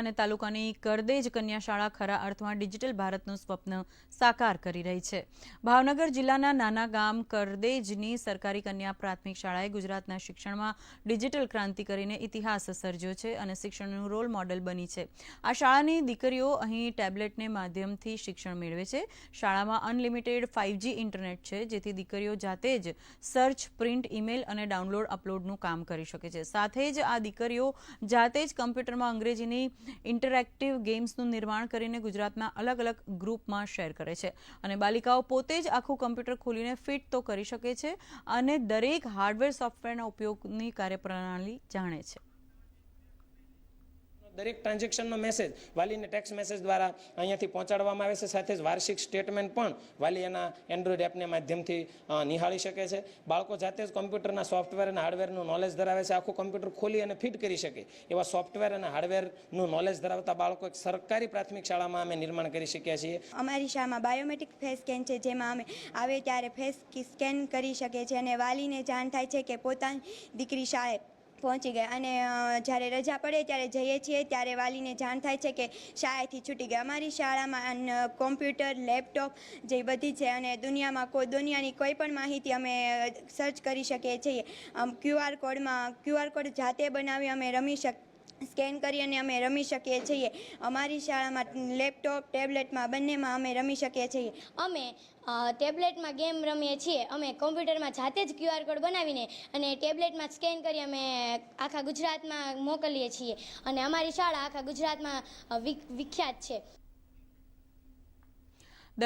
અને તાલુકાની કરદેજ કન્યા શાળા ખરા અર્થમાં ડિજિટલ ભારતનું સ્વપ્ન સાકાર કરી રહી છે. ભાવનગર જિલ્લાના નાના ગામ કરદેજની સરકારી કન્યા પ્રાથમિક શાળાએ ગુજરાતના શિક્ષણમાં ડિજિટલ ક્રાંતિ કરીને ઇતિહાસ સર્જ્યો છે અને શિક્ષણનું રોલ મોડેલ બની છે. આ શાળાની દીકરીઓ અહીં ટેબ્લેટને માધ્યમથી શિક્ષણ મેળવે છે. શાળામાં અનલિમિટેડ ફાઇવજી ઇન્ટરનેટ છે, જેથી દીકરીઓ જાતે જ સર્ચ, પ્રિન્ટ, ઈમેલ અને ડાઉનલોડ અપલોડનું કામ કરી શકે છે. સાથે જ આ દીકરીઓ જાતે જ કમ્પ્યુટરમાં અંગ્રેજીની ઇન્ટરેક્ટિવ ગેમ્સનું નિર્માણ કરીને ગુજરાતના અલગ અલગ ગ્રુપમાં શેર કરે છે. અને બાલિકાઓ પોતે જ આખું કમ્પ્યુટર ખોલીને ફિટ તો કરી શકે છે અને દરેક હાર્ડવેર સોફ્ટવેરના ઉપયોગની કાર્યપ્રણાલી જાણે છે. દરેક ટ્રાન્ઝેક્શનનો મેસેજ વાલીને ટેક્સ્ટ મેસેજ દ્વારા અહીંયાથી પહોંચાડવામાં આવે છે. સાથે જ વાર્ષિક સ્ટેટમેન્ટ પણ વાલી એના એન્ડ્રોઈડ એપને માધ્યમથી નિહાળી શકે છે. બાળકો જાતે જ કમ્પ્યુટરના સોફ્ટવેર અને હાર્ડવેરનું નોલેજ ધરાવે છે. આખું કમ્પ્યુટર ખોલી અને ફિટ કરી શકે. એવા સોફ્ટવેર અને હાર્ડવેરનું નોલેજ ધરાવતા બાળકો એક સરકારી પ્રાથમિક શાળામાં અમે નિર્માણ કરી શક્યા છીએ. અમારી શાળામાં બાયોમેટ્રિક ફેસ સ્કેન છે, જેમાં અમે આવે ત્યારે ફેસ સ્કેન કરી શકે છે અને વાલીને જાણ થાય છે કે પોતાની દીકરી શાળાએ પહોંચી ગઈ અને જ્યારે રજા પડે ત્યારે જઈએ છીએ, ત્યારે વાલીને જાણ થાય છે કે શાળાથી છૂટી ગઈ અમારી શાળામાં કોમ્પ્યુટર, લેપટોપ જે બધી છે અને દુનિયામાં કોઈ, દુનિયાની કોઈ પણ માહિતી અમે સર્ચ કરી શકીએ છીએ. ક્યુઆર કોડમાં ક્યુઆર કોડ જાતે બનાવી અમે રમી શક સ્કેન કરી અને અમે રમી શકીએ છીએ. અમારી શાળામાં લેપટોપ, ટેબ્લેટમાં બંનેમાં અમે રમી શકીએ છીએ. અમે ટેબ્લેટમાં ગેમ રમીએ છીએ. અમે કોમ્પ્યુટરમાં જાતે જ ક્યુઆર કોડ બનાવીને અને ટેબ્લેટમાં સ્કેન કરી અમે આખા ગુજરાતમાં મોકલીએ છીએ. અને અમારી શાળા આખા ગુજરાતમાં વિખ્યાત છે.